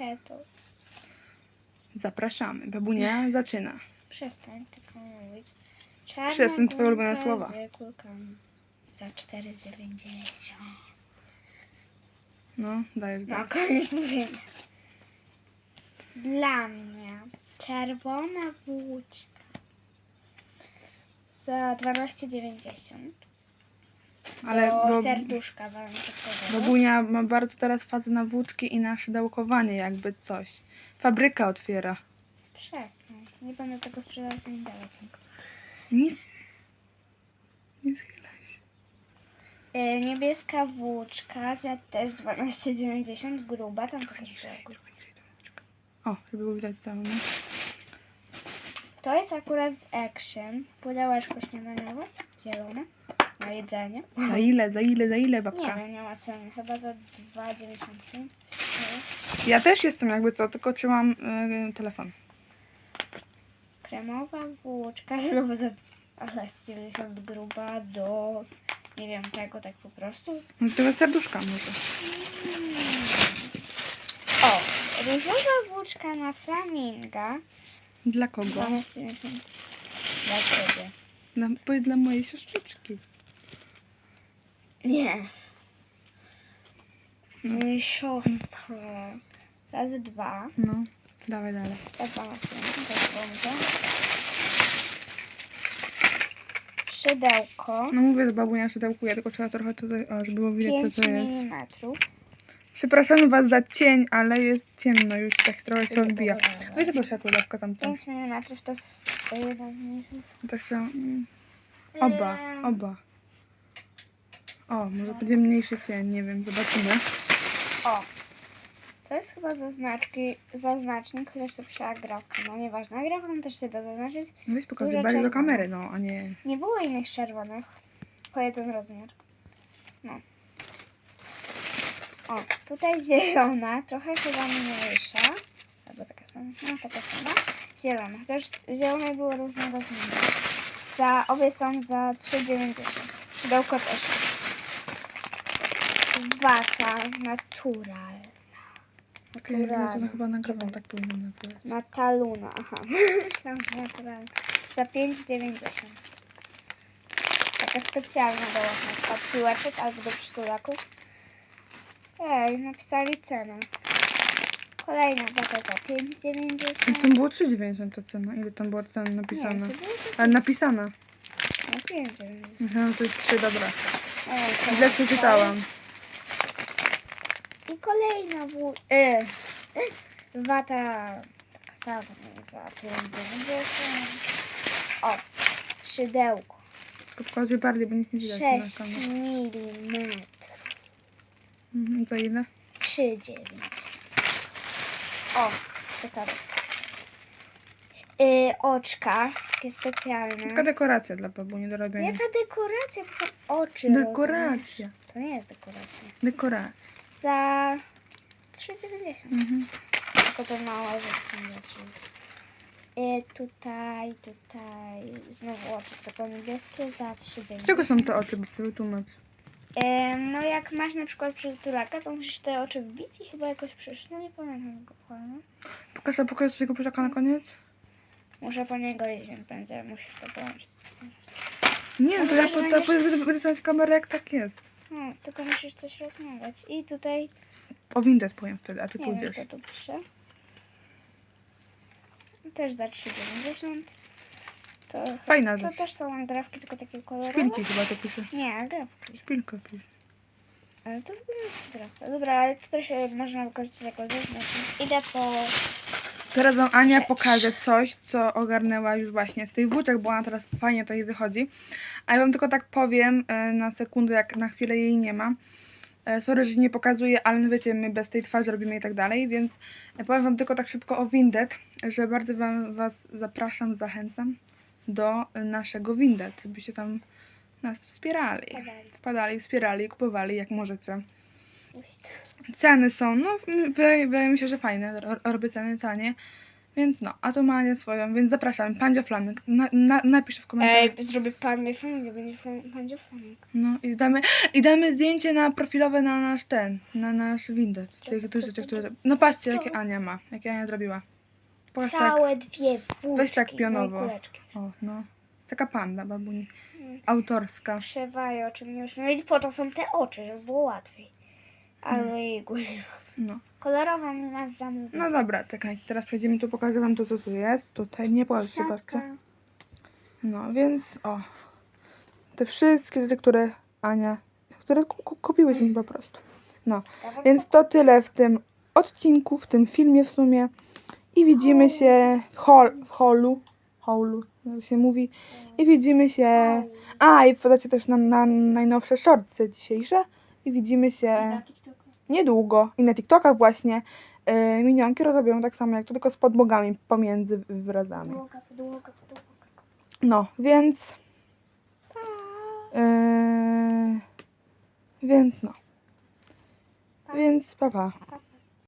Marketu. Zapraszamy. Babunia zaczyna. Przestań tylko mówić. Czarna Przestań, twoje ulubione słowa. Z kulkami. Za 4,90. No, dajesz dalej. koniec mówienia. Dla mnie czerwona włóczka za 12,90. Ale do bo, serduszka walentynowego. babunia ma bardzo teraz fazę na włóczki i na szydełkowanie, jakby coś. Fabryka otwiera. Przestań. Nie będę tego sprzedawać ani dawać nikomu. Nic. Nie schylaj się. Y, niebieska włóczka za też 12,90 gruba, tam. Trochę niżej ta włóczka. O, żeby było widać całe, no. To jest akurat z Action. Pudełeczko śniadaniowe, zielone, na jedzenie. Za ile, za ile, za ile Nie babka? wiem, nie ma ceny. Chyba za 2,95. coś takiego. Ja też jestem jakby co, tylko trzymam y, telefon. Kremowa włóczka znowu za ale z 90 gruba do nie wiem czego, tak po prostu. No tego serduszka może. O, różowa włóczka na flaminga. Dla kogo? 12,90 dla ciebie. Dla, dla mojej siostrzyczki. Nie. Mój siostro. Razy dwa. No, dawaj dalej. Za 12 to jest bomba. Szydełko. No mówię, że babunia szydełkuje, tylko trzeba trochę tutaj, o, żeby było widać 5 co to jest. mm. Przepraszamy was za cień, ale jest ciemno już, tak trochę się odbija. Weź tylko światło dawka tam. tam. 5 mm to jest jeden mniejszy. Tak się, mm, oba, oba. O, może będzie mniejszy cień, nie wiem, zobaczymy. O. To jest chyba zaznaczki, zaznacznik, chociaż to pisze agrafka. No nieważne, agrafką też się da zaznaczyć. Weź pokazuj bardziej do kamery, no, a nie... Nie było innych czerwonych. Po jeden rozmiar. No. O, tutaj zielona, trochę chyba mniejsza. Albo taka sama. No, taka sama. Zielona. Chociaż zielone były różne rozmiary. Za, obie są za 3,90. Szydełko też. Wata naturalna. Okej, okay, to Naturalna. chyba nagrywam, tak powinno nagrywać. Nataluna, aha. Myślałam, że naturalna. Za 5,90. Taka specjalna do na przykład piłeczek albo do przytulaków. Ej, napisali cenę. Kolejna bata za 5,90. I tam było 3,90 ta cena. Ile tam była cena Nie, napisana? to było za Ale napisana. na 5,90. Myślałam, że to jest 3, dobra. Ej, to Źle napisali. przeczytałam. I kolejna bu... Y. Wata taka sama za 5,90. O, szydełko. Pokazuj bardziej, bo nic nie widać na 6 kamerze. mm. Mhm, za ile? 3,9. O, ciekawe. Yy, oczka, takie specjalne. Taka dekoracja dla babuni do robienia. Jaka dekoracja? To są oczy. rozumiesz? Dekoracja. To nie jest dekoracja. Dekoracja. Za 3,90. Mhm. Tylko to małe 3. Yy, tutaj, tutaj, znowu oczy tylko niebieskie za 3,90. Z czego są te oczy, wytłumacz? Yy, no jak masz na przykład przytulaka, to musisz te oczy wbić i chyba jakoś przyszło. No nie pamiętam go dokładnie. Pokaż, pokaż swojego pluszaka na koniec? Muszę po niego iść, będzie, musisz to połączyć. Nie, to ja po- to będę wytrzymać kamerę jak tak jest. No, tylko musisz coś rozmawiać. I tutaj, O windę powiem wtedy, a ty nie wiem pójdziesz. co tu pisze. Też za 3,90. To, Fajna to rzecz. też są agrafki, tylko takie kolorowe. Szpilki chyba to pisze. Nie, agrafki. Szpilka pisze. Ale to w ogóle jest agrafka. Dobra, ale to też e, można wykorzystać jako zaznacznik. Idę po... Teraz wam Ania pokaże coś, co ogarnęła już właśnie z tych włóczek, bo ona teraz fajnie to jej wychodzi. A ja wam tylko tak powiem e, na sekundę, jak na chwilę jej nie ma. E, Sorry, że nie pokazuję, ale no wiecie, my bez tej twarzy robimy i tak dalej, więc e, powiem wam tylko tak szybko o Windet, że bardzo wam was zapraszam, zachęcam do naszego Windet, byście tam nas wspierali. Podali. Wpadali, wspierali, kupowali jak możecie. Ceny są, no wydaje, wydaje mi się, że fajne. Ro- Robię ceny tanie, Więc no, a tu ma Ania swoją, więc zapraszam. Pandzio Flaming. Na, na, napisz w komentarzach. Ej, zrobię pan flaming, będzie flaming. No i damy, i damy zdjęcie na profilowe na nasz ten, na nasz windet. Tych, tych rzeczy, które... No patrzcie, jakie Ania ma, jakie Ania zrobiła. Pokaż tak. Całe dwie włóczki. Weź tak pionowo. no kuleczki. O, no. Taka panda, babuni. Mm. Autorska. Krzywają, oczy mnie już. No i po to są te oczy, żeby było łatwiej. Ale jej głowy. No. Kolorową mi zamówić. No dobra, czekajcie, teraz przejdziemy tu, pokażę wam to, co tu jest. Tutaj nie patrzcie, patrzcie. No, więc o. Te wszystkie rzeczy, które Ania, które ku- ku- kupiłyśmy po prostu. No, więc to tyle w tym odcinku, w tym filmie w sumie. I widzimy się w, hol, w holu. Holu, jak się mówi. I widzimy się. A, i wpadacie też na, na najnowsze shortsy dzisiejsze. I widzimy się niedługo. I na TikTokach właśnie. Yy, minionki robią tak samo jak to, tylko z podbogami pomiędzy wyrazami. Podłoga, podłoga, podłoga. No, więc. Yy, więc no. Więc papa. Pa. Pa,